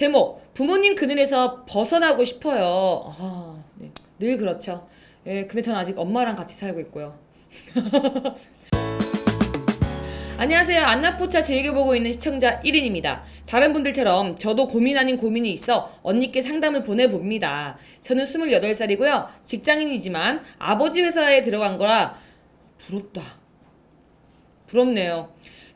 제목 부모님 그늘에서 벗어나고 싶어요. 아, 네. 늘 그렇죠. 예, 근데 전 아직 엄마랑 같이 살고 있고요. 안녕하세요. 안나포차 즐겨보고 있는 시청자 1인입니다. 다른 분들처럼 저도 고민 아닌 고민이 있어 언니께 상담을 보내봅니다. 저는 28살이고요. 직장인이지만 아버지 회사에 들어간 거라 부럽다. 부럽네요.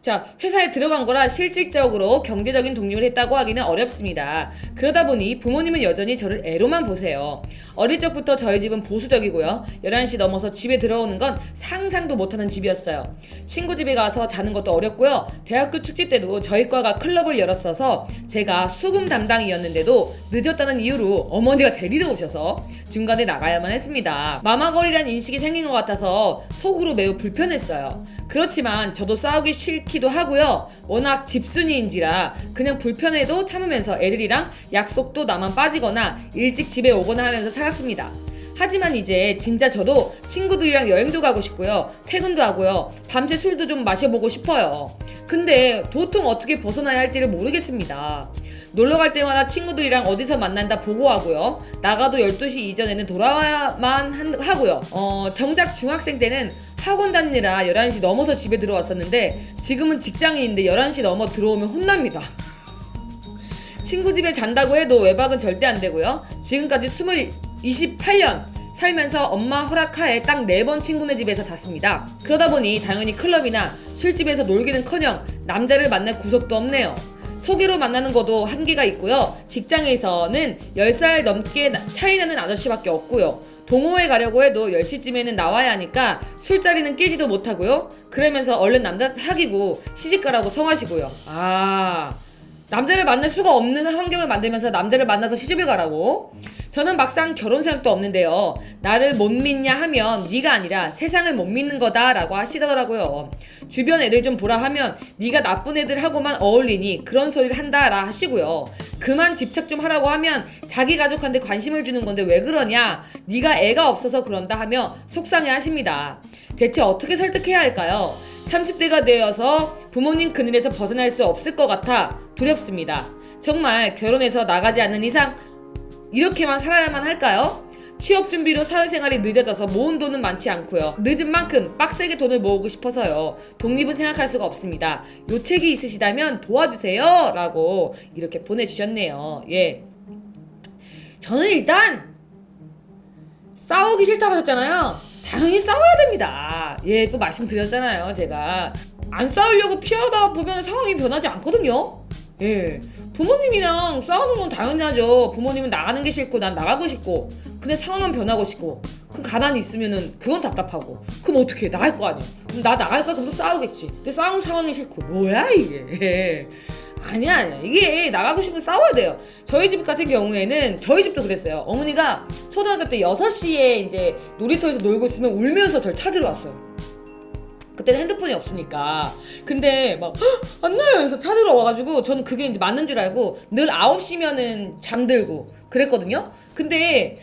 자, 회사에 들어간 거라 실질적으로 경제적인 독립을 했다고 하기는 어렵습니다. 그러다 보니 부모님은 여전히 저를 애로만 보세요. 어릴 적부터 저희 집은 보수적이고요. 11시 넘어서 집에 들어오는 건 상상도 못하는 집이었어요. 친구 집에 가서 자는 것도 어렵고요. 대학교 축제 때도 저희 과가 클럽을 열었어서 제가 수금 담당이었는데도 늦었다는 이유로 어머니가 데리러 오셔서 중간에 나가야만 했습니다. 마마거리란 인식이 생긴 것 같아서 속으로 매우 불편했어요. 그렇지만 저도 싸우기 싫기도 하고요. 워낙 집순이인지라 그냥 불편해도 참으면서 애들이랑 약속도 나만 빠지거나 일찍 집에 오거나 하면서 살았습니다. 하지만 이제 진짜 저도 친구들이랑 여행도 가고 싶고요. 퇴근도 하고요. 밤새 술도 좀 마셔보고 싶어요. 근데 도통 어떻게 벗어나야 할지를 모르겠습니다. 놀러 갈 때마다 친구들이랑 어디서 만난다 보고하고요. 나가도 12시 이전에는 돌아와야만 한- 하고요. 어, 정작 중학생 때는 학원 다니느라 11시 넘어서 집에 들어왔었는데 지금은 직장인인데 11시 넘어 들어오면 혼납니다. 친구 집에 잔다고 해도 외박은 절대 안 되고요. 지금까지 20, 28년 살면서 엄마 허락하에 딱 네 번 친구네 집에서 잤습니다. 그러다 보니 당연히 클럽이나 술집에서 놀기는커녕 남자를 만날 구석도 없네요. 소개로 만나는 것도 한계가 있고요. 직장에서는 10살 넘게 나- 차이 나는 아저씨밖에 없고요. 동호회 가려고 해도 10시쯤에는 나와야 하니까 술자리는 깨지도 못하고요. 그러면서 얼른 남자 사귀고 시집가라고 성하시고요. 아, 남자를 만날 수가 없는 환경을 만들면서 남자를 만나서 시집을 가라고. 저는 막상 결혼 생각도 없는데요. 나를 못 믿냐 하면 네가 아니라 세상을 못 믿는 거다라고 하시더라고요. 주변 애들 좀 보라 하면 네가 나쁜 애들하고만 어울리니 그런 소리를 한다라 하시고요. 그만 집착 좀 하라고 하면 자기 가족한테 관심을 주는 건데 왜 그러냐? 네가 애가 없어서 그런다 하며 속상해 하십니다. 대체 어떻게 설득해야 할까요? 30대가 되어서 부모님 그늘에서 벗어날 수 없을 것 같아 두렵습니다. 정말 결혼해서 나가지 않는 이상 이렇게만 살아야만 할까요? 취업 준비로 사회생활이 늦어져서 모은 돈은 많지 않고요. 늦은 만큼 빡세게 돈을 모으고 싶어서요. 독립은 생각할 수가 없습니다. 요 책이 있으시다면 도와주세요. 라고 이렇게 보내주셨네요. 예. 저는 일단 싸우기 싫다고 하셨잖아요. 당연히 싸워야 됩니다. 예, 또 말씀드렸잖아요. 제가 안 싸우려고 피하다 보면 상황이 변하지 않거든요. 예, 부모님이랑 싸우는 건 당연하죠. 부모님은 나가는 게 싫고 난 나가고 싶고, 근데 상황은 변하고 싶고, 그 가만히 있으면은 그건 답답하고, 그럼 어떻게 나갈 거 아니야? 그럼 나 나갈 거야? 그럼 또 싸우겠지. 근데 싸우는 상황이 싫고, 뭐야 이게? 아니야 아니야 이게 나가고 싶으면 싸워야 돼요 저희 집 같은 경우에는 저희 집도 그랬어요 어머니가 초등학교 때 6시에 이제 놀이터에서 놀고 있으면 울면서 저를 찾으러 왔어요 그때는 핸드폰이 없으니까 근데 막안 나요 해서 찾으러 와가지고 저는 그게 이제 맞는 줄 알고 늘 9시면은 잠들고 그랬거든요 근데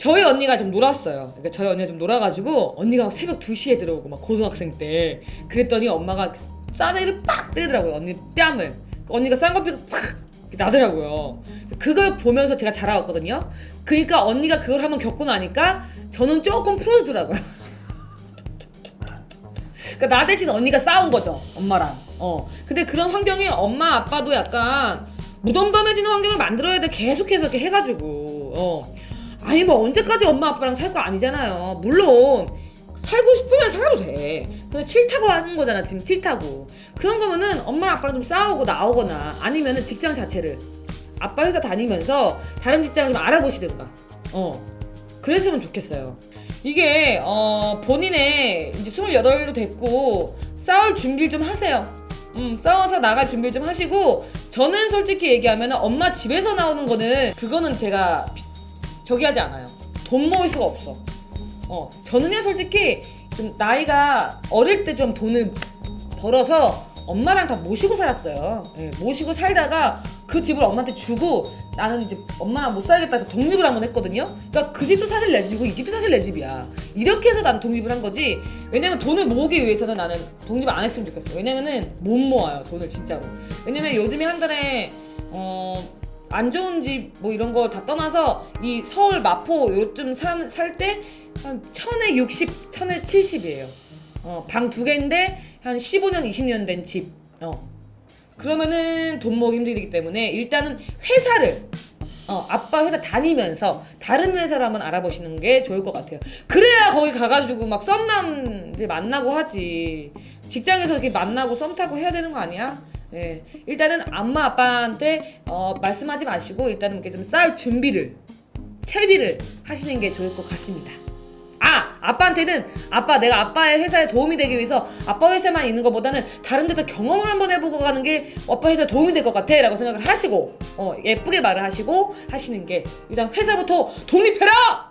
저희 언니가 좀 놀았어요. 그러니까 저희 언니가 좀 놀아가지고 언니가 막 새벽 2시에 들어오고 막 고등학생 때 그랬더니 엄마가 싸대기를 빡 때리더라고요. 언니 뺨을. 언니가 쌍꺼풀 팍 나더라고요. 그걸 보면서 제가 자라왔거든요. 그러니까 언니가 그걸 한번 겪고 나니까 저는 조금 풀어주더라고요. 그러니까 나 대신 언니가 싸운 거죠. 엄마랑. 어. 근데 그런 환경에 엄마 아빠도 약간 무덤덤해지는 환경을 만들어야 돼. 계속해서 이렇게 해가지고. 어. 아니 뭐 언제까지 엄마 아빠랑 살 거 아니잖아요. 물론 살고 싶으면 살아도 돼. 근데 싫다고 하는 거잖아. 지금 싫다고. 그런 거면은 엄마랑 아빠랑 좀 싸우고 나오거나 아니면은 직장 자체를 아빠 회사 다니면서 다른 직장을 좀 알아보시든가. 어. 그랬으면 좋겠어요. 이게 어 본인의 이제 28도 됐고 싸울 준비를 좀 하세요. 음, 싸워서 나갈 준비를 좀 하시고 저는 솔직히 얘기하면 엄마 집에서 나오는 거는 그거는 제가 비- 저기 하지 않아요. 돈 모을 수가 없어. 어, 저는요 솔직히 좀 나이가 어릴 때 좀 돈을 벌어서 엄마랑 다 모시고 살았어요. 예, 모시고 살다가 그 집을 엄마한테 주고 나는 이제 엄마랑 못 살겠다 해서 독립을 한 번 했거든요. 그러니까 그 집도 사실 내 집이고 이 집도 사실 내 집이야. 이렇게 해서 난 독립을 한 거지. 왜냐면 돈을 모으기 위해서는 나는 독립을 안 했으면 좋겠어. 왜냐면은 못 모아요 돈을 진짜로. 왜냐면 요즘에 한 달에 어. 안 좋은 집 뭐 이런 거 다 떠나서 이 서울 마포 요즘 살때한 천에 60, 천에 70이에요. 어, 방 두 개인데 한 15년, 20년 된 집. 어. 그러면은 돈 모으기 힘들기 때문에 일단은 회사를 어, 아빠 회사 다니면서 다른 회사를 한번 알아보시는 게 좋을 것 같아요. 그래야 거기 가가지고 막 썸남들 만나고 하지. 직장에서 이렇게 만나고 썸 타고 해야 되는 거 아니야? 예. 일단은 엄마 아빠한테 어, 말씀하지 마시고 일단은 이렇게 좀 쌀 준비를 채비를 하시는 게 좋을 것 같습니다. 아 아빠한테는 아빠 내가 아빠의 회사에 도움이 되기 위해서 아빠 회사만 있는 것보다는 다른 데서 경험을 한번 해보고 가는 게 아빠 회사에 도움이 될 것 같아 라고 생각을 하시고 어, 예쁘게 말을 하시고 하시는 게 일단 회사부터 독립해라